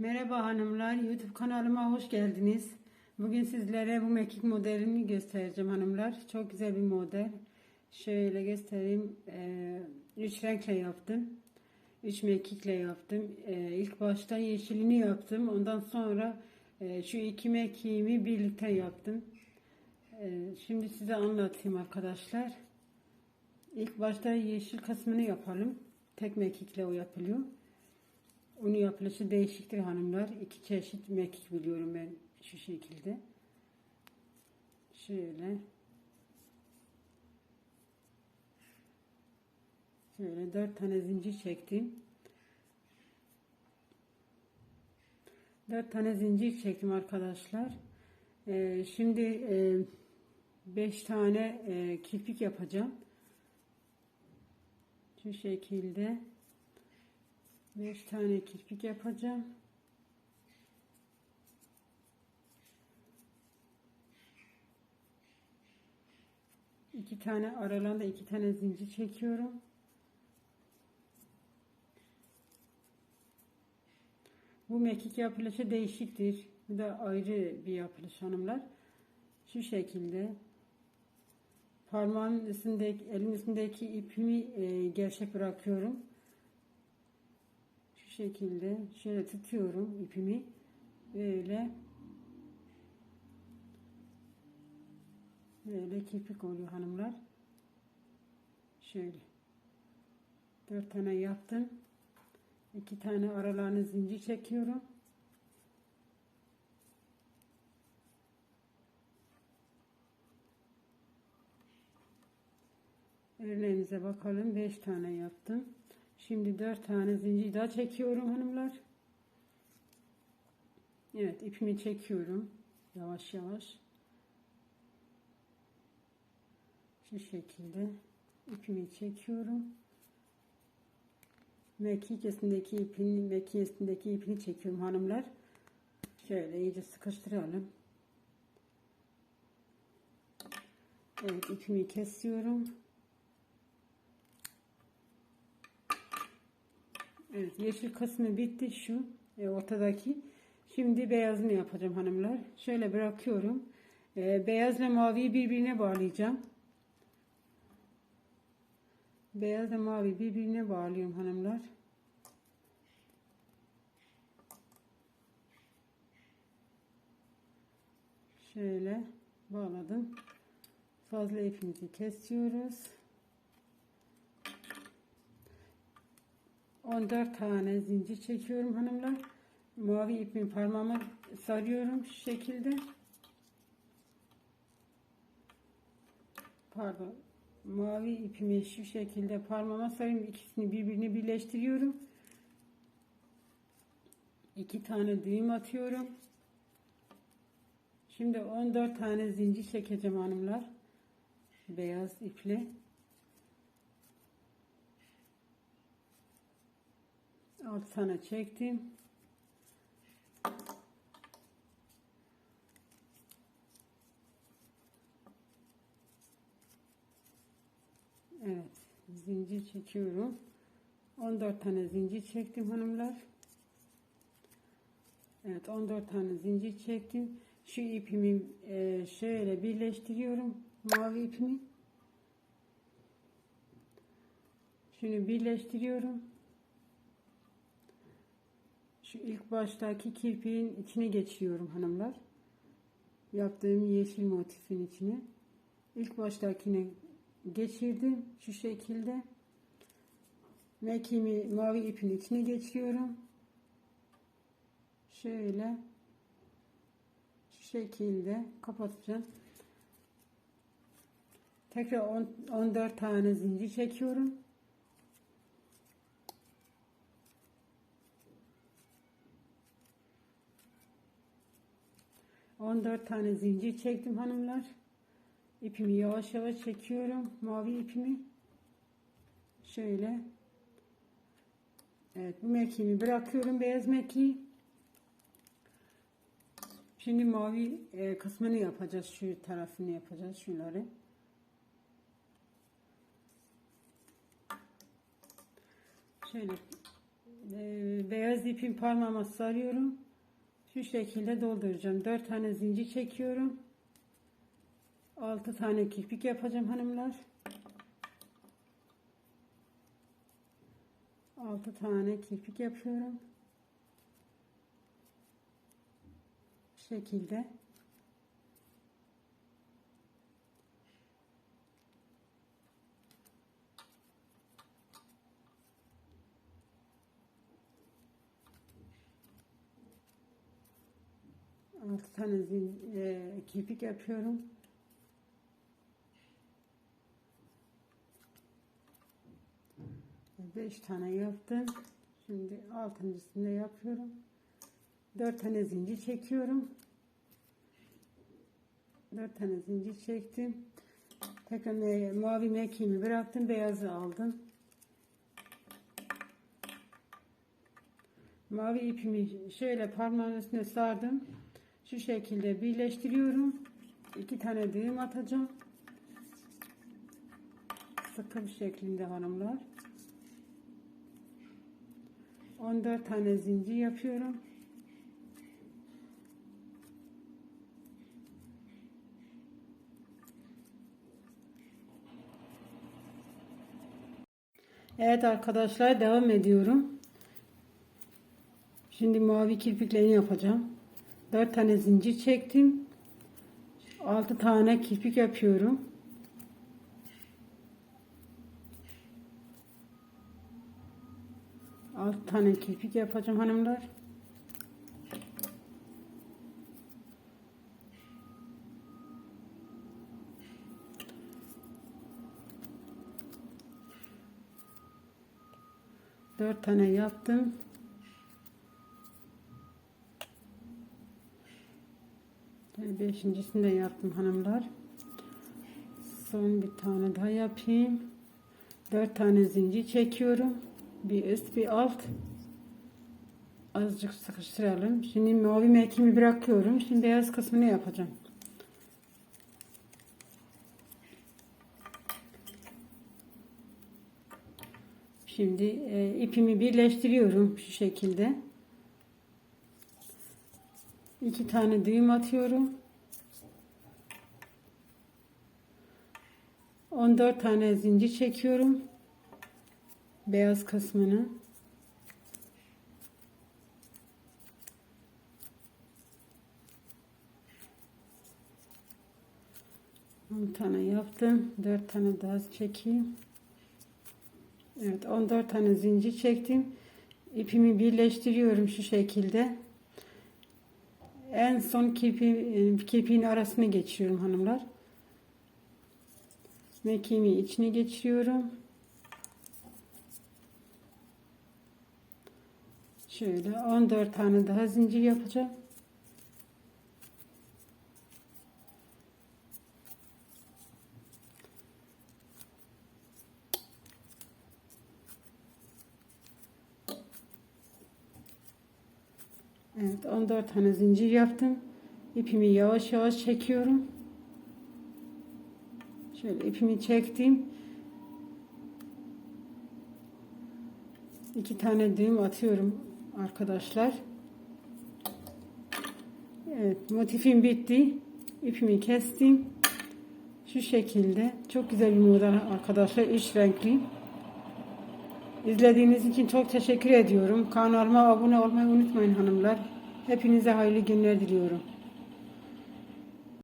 Merhaba hanımlar, YouTube kanalıma hoş geldiniz. Bugün sizlere bu mekik modelini göstereceğim hanımlar. Çok güzel bir model. Şöyle göstereyim. Üç renkle yaptım. Üç mekikle yaptım. İlk başta yeşilini yaptım. Ondan sonra şu iki mekiğimi birlikte yaptım. Şimdi size anlatayım arkadaşlar. İlk başta yeşil kısmını yapalım. Tek mekikle o yapılıyor. Unu yapılışı değişiktir hanımlar. İki çeşit mekik biliyorum ben şu şekilde. Şöyle. Şöyle dört tane zincir çektim. Dört tane zincir çektim arkadaşlar. Ee, şimdi e, beş tane e, kirpik yapacağım. Şu şekilde. 5 tane kirpik yapacağım. İki tane aralarında iki tane zincir çekiyorum. Bu mekik yapılışı değişiktir. Bu da ayrı bir yapılış hanımlar. Şu şekilde parmağımın üstündeki, elimin üstündeki ipimi e, gevşek bırakıyorum şekilde şöyle tutuyorum ipimi. Böyle. Böyle kirpik oluyor hanımlar. Şöyle. Dört tane yaptım. İki tane aralarını zincir çekiyorum. Örneğimize bakalım. Beş tane yaptım Şimdi dört tane zincir daha çekiyorum hanımlar. Evet ipimi çekiyorum. Yavaş yavaş. Şu şekilde ipimi çekiyorum. Mekikesindeki ipini, mekikesindeki ipini çekiyorum hanımlar. Şöyle iyice sıkıştıralım. Evet ipimi kesiyorum. Evet yeşil kısmı bitti şu e, ortadaki. Şimdi beyazını yapacağım hanımlar. Şöyle bırakıyorum. E, beyazla maviyi birbirine bağlayacağım. Beyazla mavi birbirine bağlıyorum hanımlar. Şöyle bağladım. Fazla ipimizi kesiyoruz. 14 tane zincir çekiyorum hanımlar. Mavi ipimi parmağıma sarıyorum şu şekilde. Pardon. Mavi ipimi şu şekilde parmağıma sarıyorum. İkisini birbirini birleştiriyorum. İki tane düğüm atıyorum. Şimdi 14 tane zincir çekeceğim hanımlar. Beyaz iple. Alt tane çektim. Evet. Zincir çekiyorum. 14 tane zincir çektim hanımlar. Evet 14 tane zincir çektim. Şu ipimi e, şöyle birleştiriyorum. Mavi ipimi. Şunu birleştiriyorum. Şu ilk baştaki kirpiğin içine geçiyorum hanımlar. Yaptığım yeşil motifin içine. İlk baştakine geçirdim. Şu şekilde. Mekimi mavi ipin içine geçiriyorum. Şöyle. Şu şekilde kapatacağım. Tekrar 10, 14 tane zincir çekiyorum. 14 tane zincir çektim hanımlar. İpimi yavaş yavaş çekiyorum. Mavi ipimi. Şöyle. Evet bu mekiğimi bırakıyorum. Beyaz mekiği. Şimdi mavi e, kısmını yapacağız. Şu tarafını yapacağız. Şunları. Şöyle e, beyaz ipin parmağıma sarıyorum. Şu şekilde dolduracağım. 4 tane zincir çekiyorum. 6 tane kirpik yapacağım hanımlar. 6 tane kirpik yapıyorum. Bu şekilde. Altı tane zin, e, kirpik yapıyorum. Beş tane yaptım. Şimdi altıncısını yapıyorum. Dört tane zincir çekiyorum. Dört tane zincir çektim. Tekrar me- mavi mekiğimi bıraktım. Beyazı aldım. Mavi ipimi şöyle parmağın üstüne sardım. Şu şekilde birleştiriyorum. İki tane düğüm atacağım. Sıkı bir şeklinde hanımlar. 14 tane zincir yapıyorum. Evet arkadaşlar devam ediyorum. Şimdi mavi kirpiklerini yapacağım. 4 tane zincir çektim. 6 tane kirpik yapıyorum. Altı tane kirpik yapacağım hanımlar. Dört tane yaptım. Beşincisini de yaptım hanımlar. Son bir tane daha yapayım. Dört tane zincir çekiyorum. Bir üst bir alt. Azıcık sıkıştıralım. Şimdi mavi mekimi bırakıyorum. Şimdi beyaz kısmını yapacağım. Şimdi e, ipimi birleştiriyorum şu şekilde. İki tane düğüm atıyorum. 14 tane zincir çekiyorum. Beyaz kısmını. On tane yaptım. 4 tane daha çekeyim. Evet 14 tane zincir çektim. İpimi birleştiriyorum şu şekilde. En son kirpi, kirpiğin arasını geçiriyorum hanımlar. Mekiğimi içine geçiriyorum. Şöyle 14 tane daha zincir yapacağım. Evet 14 tane zincir yaptım. İpimi yavaş yavaş çekiyorum. Şöyle ipimi çektim. İki tane düğüm atıyorum arkadaşlar. Evet motifim bitti. İpimi kestim. Şu şekilde. Çok güzel bir model arkadaşlar. Üç renkli. İzlediğiniz için çok teşekkür ediyorum. Kanalıma abone olmayı unutmayın hanımlar. Hepinize hayırlı günler diliyorum.